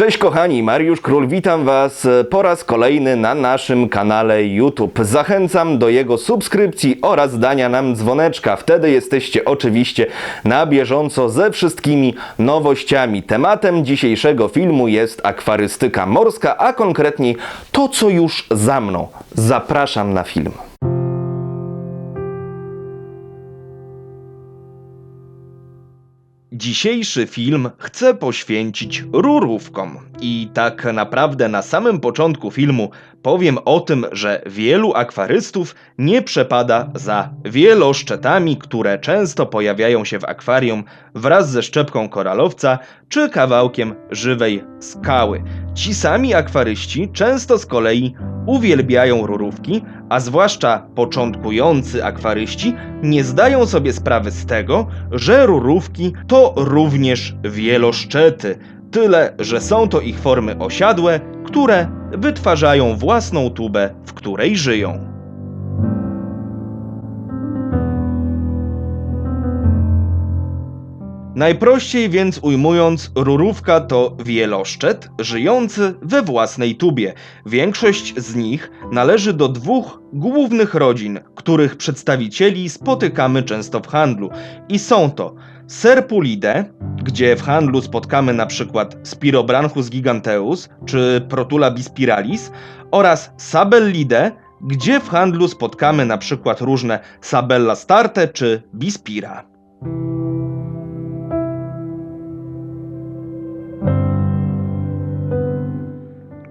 Cześć kochani, Mariusz Król, witam Was po raz kolejny na naszym kanale YouTube. Zachęcam do jego subskrypcji oraz dania nam dzwoneczka. Wtedy jesteście oczywiście na bieżąco ze wszystkimi nowościami. Tematem dzisiejszego filmu jest akwarystyka morska, a konkretniej to, co już za mną. Zapraszam na film. Dzisiejszy film chcę poświęcić rurówkom. I tak naprawdę na samym początku filmu powiem o tym, że wielu akwarystów nie przepada za wieloszczetami, które często pojawiają się w akwarium wraz ze szczepką koralowca czy kawałkiem żywej skały. Ci sami akwaryści często z kolei uwielbiają rurówki, a zwłaszcza początkujący akwaryści nie zdają sobie sprawy z tego, że rurówki to również wieloszczety. Tyle, że są to ich formy osiadłe, które wytwarzają własną tubę, w której żyją. Najprościej więc ujmując, rurówka to wieloszczet żyjący we własnej tubie. Większość z nich należy do dwóch głównych rodzin, których przedstawicieli spotykamy często w handlu. I są to Serpulidae, gdzie w handlu spotkamy na przykład Spirobranchus giganteus czy Protula bispiralis oraz Sabellidae, gdzie w handlu spotkamy na przykład różne Sabella starte czy Bispira.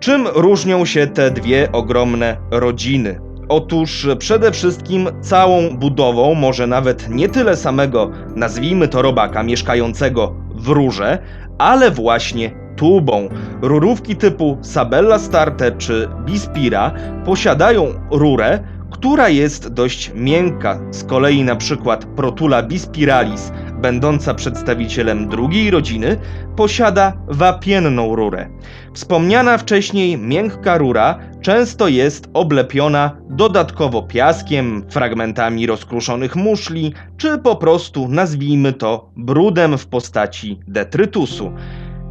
Czym różnią się te dwie ogromne rodziny? Otóż przede wszystkim całą budową, może nawet nie tyle samego, nazwijmy to robaka mieszkającego w rurze, ale właśnie tubą. Rurówki typu Sabella Starte czy Bispira posiadają rurę, która jest dość miękka. Z kolei na przykład Protula bispiralis, będąca przedstawicielem drugiej rodziny, posiada wapienną rurę. Wspomniana wcześniej miękka rura często jest oblepiona dodatkowo piaskiem, fragmentami rozkruszonych muszli, czy po prostu nazwijmy to brudem w postaci detrytusu.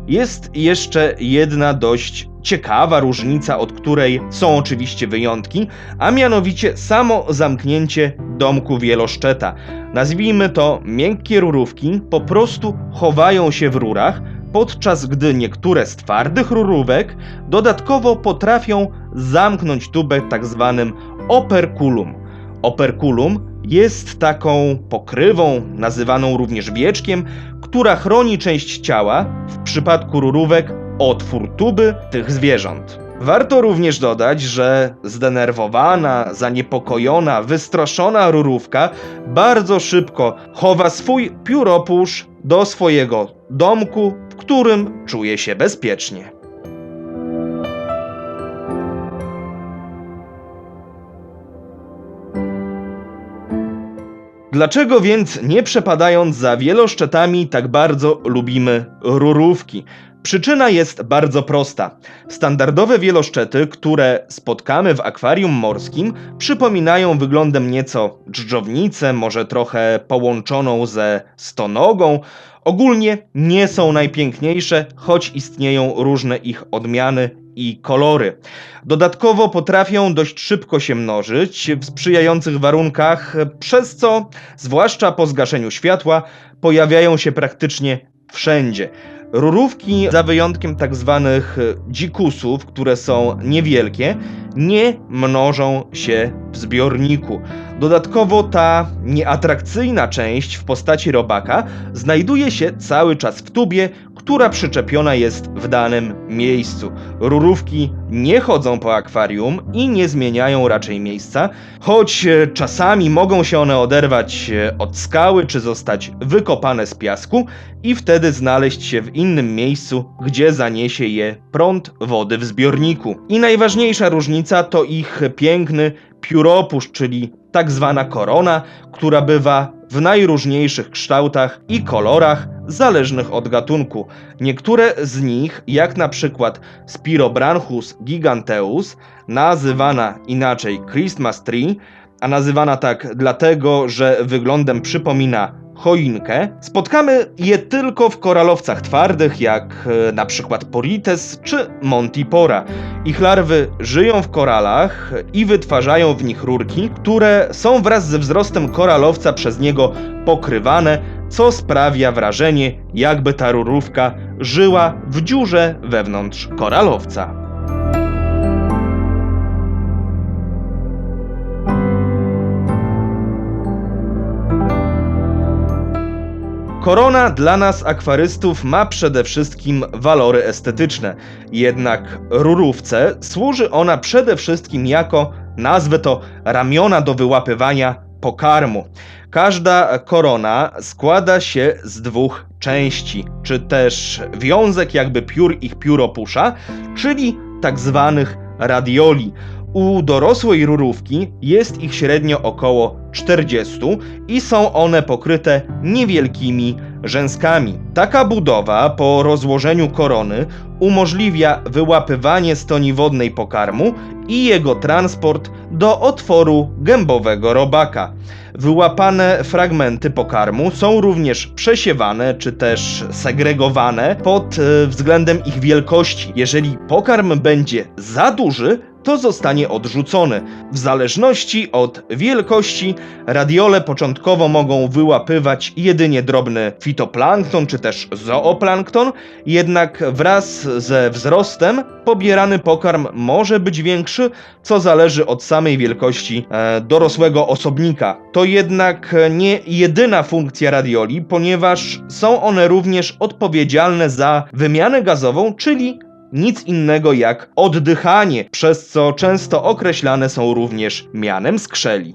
Jest jeszcze jedna dość ciekawa różnica, od której są oczywiście wyjątki, a mianowicie samo zamknięcie domku wieloszczeta. Nazwijmy to miękkie rurówki po prostu chowają się w rurach, podczas gdy niektóre z twardych rurówek dodatkowo potrafią zamknąć tubę tak zwanym operculum. Operculum jest taką pokrywą, nazywaną również wieczkiem, która chroni część ciała, w przypadku rurówek otwór tuby tych zwierząt. Warto również dodać, że zdenerwowana, zaniepokojona, wystraszona rurówka bardzo szybko chowa swój pióropusz do swojego domku, w którym czuje się bezpiecznie. Dlaczego więc nie przepadając za wieloszczetami tak bardzo lubimy rurówki? Przyczyna jest bardzo prosta. Standardowe wieloszczety, które spotkamy w akwarium morskim, przypominają wyglądem nieco dżdżownicę, może trochę połączoną ze stonogą. Ogólnie nie są najpiękniejsze, choć istnieją różne ich odmiany i kolory. Dodatkowo potrafią dość szybko się mnożyć w sprzyjających warunkach, przez co, zwłaszcza po zgaszeniu światła, pojawiają się praktycznie wszędzie. Rurówki, za wyjątkiem tak zwanych dzikusów, które są niewielkie, nie mnożą się w zbiorniku. Dodatkowo ta nieatrakcyjna część w postaci robaka znajduje się cały czas w tubie, która przyczepiona jest w danym miejscu. Rurówki nie chodzą po akwarium i nie zmieniają raczej miejsca, choć e, czasami mogą się one oderwać e, od skały czy zostać wykopane z piasku i wtedy znaleźć się w innym miejscu, gdzie zaniesie je prąd wody w zbiorniku. I najważniejsza różnica to ich piękny pióropusz, czyli tak zwana korona, która bywa w najróżniejszych kształtach i kolorach, zależnych od gatunku. Niektóre z nich, jak na przykład Spirobranchus giganteus, nazywana inaczej Christmas tree, a nazywana tak dlatego, że wyglądem przypomina choinkę. Spotkamy je tylko w koralowcach twardych, jak e, na przykład Porites czy Montipora. Ich larwy żyją w koralach i wytwarzają w nich rurki, które są wraz ze wzrostem koralowca przez niego pokrywane, co sprawia wrażenie, jakby ta rurówka żyła w dziurze wewnątrz koralowca. Korona dla nas akwarystów ma przede wszystkim walory estetyczne, jednak rurówce służy ona przede wszystkim jako, nazwę to, ramiona do wyłapywania pokarmu. Każda korona składa się z dwóch części, czy też wiązek jakby piór ich pióropusza, czyli tak zwanych radioli. U dorosłej rurówki jest ich średnio około 40 i są one pokryte niewielkimi rzęskami. Taka budowa po rozłożeniu korony umożliwia wyłapywanie stoni wodnej pokarmu i jego transport do otworu gębowego robaka. Wyłapane fragmenty pokarmu są również przesiewane czy też segregowane pod e, względem ich wielkości. Jeżeli pokarm będzie za duży, to zostanie odrzucony. W zależności od wielkości, radiole początkowo mogą wyłapywać jedynie drobny fitoplankton czy też zooplankton, jednak wraz ze wzrostem pobierany pokarm może być większy, co zależy od samej wielkości e, dorosłego osobnika. To jednak nie jedyna funkcja radioli, ponieważ są one również odpowiedzialne za wymianę gazową, czyli nic innego jak oddychanie, przez co często określane są również mianem skrzeli.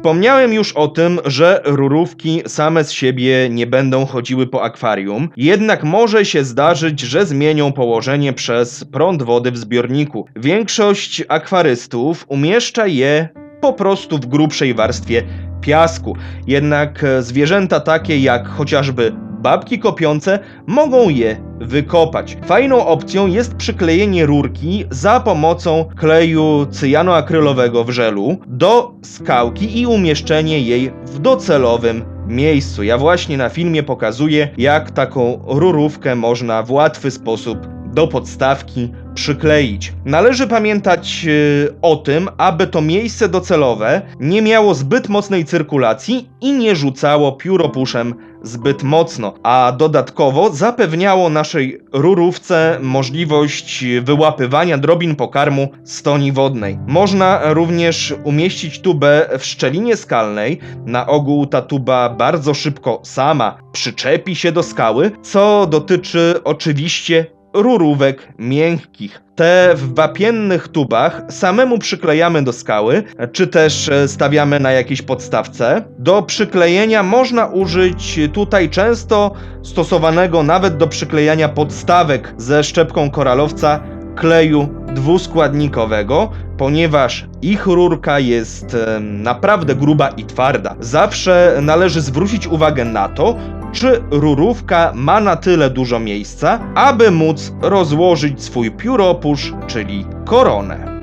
Wspomniałem już o tym, że rurówki same z siebie nie będą chodziły po akwarium, jednak może się zdarzyć, że zmienią położenie przez prąd wody w zbiorniku. Większość akwarystów umieszcza je po prostu w grubszej warstwie piasku. Jednak e, zwierzęta takie jak chociażby babki kopiące mogą je wykopać. Fajną opcją jest przyklejenie rurki za pomocą kleju cyjanoakrylowego w żelu do skałki i umieszczenie jej w docelowym miejscu. Ja właśnie na filmie pokazuję, jak taką rurówkę można w łatwy sposób do podstawki przykleić. Należy pamiętać yy, o tym, aby to miejsce docelowe nie miało zbyt mocnej cyrkulacji i nie rzucało pióropuszem zbyt mocno, a dodatkowo zapewniało naszej rurówce możliwość wyłapywania drobin pokarmu z toni wodnej. Można również umieścić tubę w szczelinie skalnej. Na ogół ta tuba bardzo szybko sama przyczepi się do skały, co dotyczy oczywiście rurówek miękkich. Te w wapiennych tubach samemu przyklejamy do skały, czy też e, stawiamy na jakiejś podstawce. Do przyklejenia można użyć tutaj często stosowanego nawet do przyklejania podstawek ze szczepką koralowca kleju dwuskładnikowego, ponieważ ich rurka jest naprawdę gruba i twarda. Zawsze należy zwrócić uwagę na to, czy rurówka ma na tyle dużo miejsca, aby móc rozłożyć swój pióropusz, czyli koronę.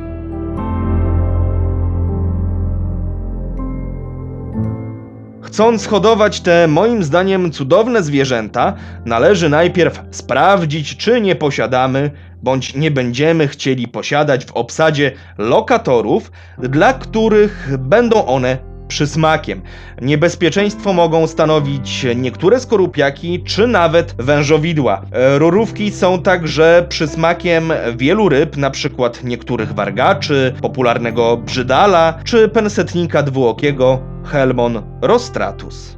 Chcąc hodować te moim zdaniem cudowne zwierzęta, należy najpierw sprawdzić, czy nie posiadamy bądź nie będziemy chcieli posiadać w obsadzie lokatorów, dla których będą one przysmakiem. Niebezpieczeństwo mogą stanowić niektóre skorupiaki czy nawet wężowidła. E, Rurówki są także przysmakiem wielu ryb, np. niektórych wargaczy, popularnego brzydala czy pensetnika dwuokiego Helmon rostratus.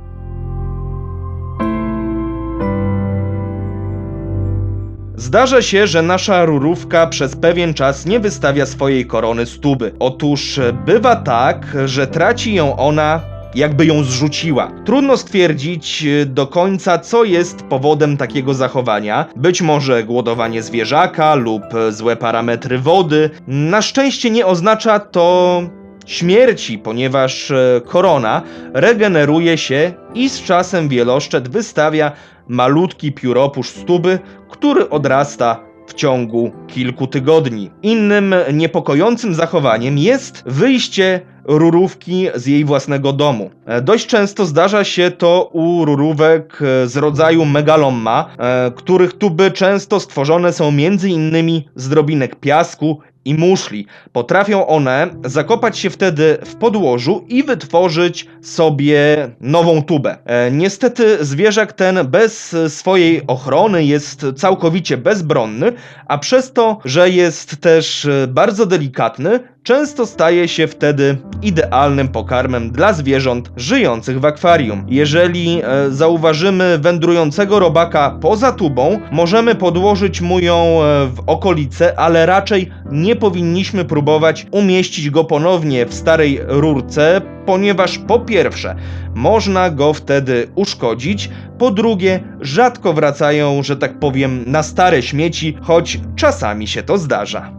Zdarza się, że nasza rurówka przez pewien czas nie wystawia swojej korony z tuby. Otóż bywa tak, że traci ją ona jakby ją zrzuciła. Trudno stwierdzić do końca, co jest powodem takiego zachowania. Być może głodowanie zwierzaka lub złe parametry wody. Na szczęście nie oznacza to śmierci, ponieważ e, korona regeneruje się i z czasem wieloszczet wystawia malutki pióropusz z tuby, który odrasta w ciągu kilku tygodni. Innym niepokojącym zachowaniem jest wyjście rurówki z jej własnego domu. E, Dość często zdarza się to u rurówek e, z rodzaju megalomma, e, których tuby często stworzone są innymi z drobinek piasku i muszli. Potrafią one zakopać się wtedy w podłożu i wytworzyć sobie nową tubę. E, niestety zwierzak ten bez swojej ochrony jest całkowicie bezbronny, a przez to, że jest też e, bardzo delikatny, często staje się wtedy idealnym pokarmem dla zwierząt żyjących w akwarium. Jeżeli e, zauważymy wędrującego robaka poza tubą, możemy podłożyć mu ją e, w okolice, ale raczej nie powinniśmy próbować umieścić go ponownie w starej rurce, ponieważ po pierwsze można go wtedy uszkodzić, po drugie rzadko wracają, że tak powiem, na stare śmieci, choć czasami się to zdarza.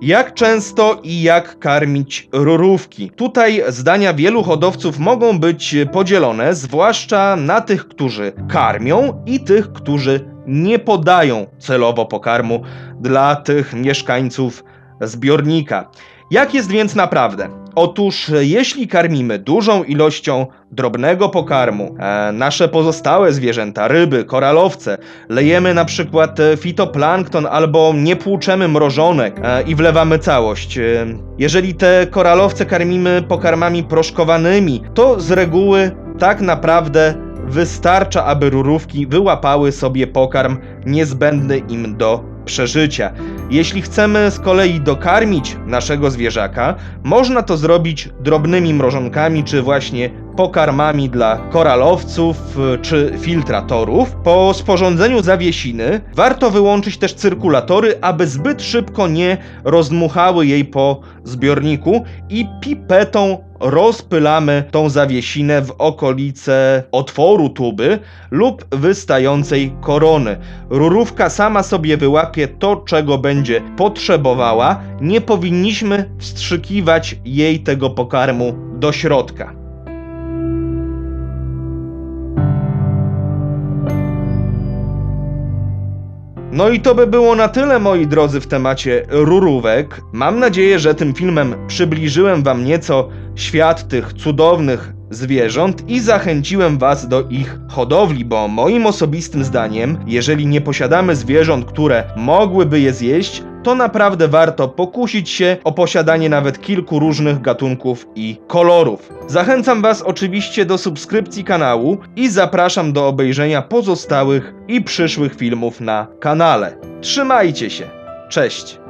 Jak często i jak karmić rurówki? Tutaj zdania wielu hodowców mogą być podzielone, zwłaszcza na tych, którzy karmią i tych, którzy nie podają celowo pokarmu dla tych mieszkańców zbiornika. Jak jest więc naprawdę? Otóż, jeśli karmimy dużą ilością drobnego pokarmu, e, nasze pozostałe zwierzęta, ryby, koralowce, lejemy na przykład e, fitoplankton albo nie płuczemy mrożonek e, i wlewamy całość. E, jeżeli te koralowce karmimy pokarmami proszkowanymi, to z reguły tak naprawdę wystarcza, aby rurówki wyłapały sobie pokarm niezbędny im do przeżycia. Jeśli chcemy z kolei dokarmić naszego zwierzaka, można to zrobić drobnymi mrożonkami czy właśnie pokarmami dla koralowców y, czy filtratorów. Po sporządzeniu zawiesiny warto wyłączyć też cyrkulatory, aby zbyt szybko nie rozdmuchały jej po zbiorniku i pipetą rozpylamy tą zawiesinę w okolice otworu tuby lub wystającej korony. Rurówka sama sobie wyłapie to, czego będzie potrzebowała. Nie powinniśmy wstrzykiwać jej tego pokarmu do środka. No i to by było na tyle, moi drodzy, w temacie rurówek. Mam nadzieję, że tym filmem przybliżyłem Wam nieco świat tych cudownych zwierząt i zachęciłem Was do ich hodowli, bo moim osobistym zdaniem, jeżeli nie posiadamy zwierząt, które mogłyby je zjeść, to naprawdę warto pokusić się o posiadanie nawet kilku różnych gatunków i kolorów. Zachęcam Was oczywiście do subskrypcji kanału i zapraszam do obejrzenia pozostałych i przyszłych filmów na kanale. Trzymajcie się. Cześć.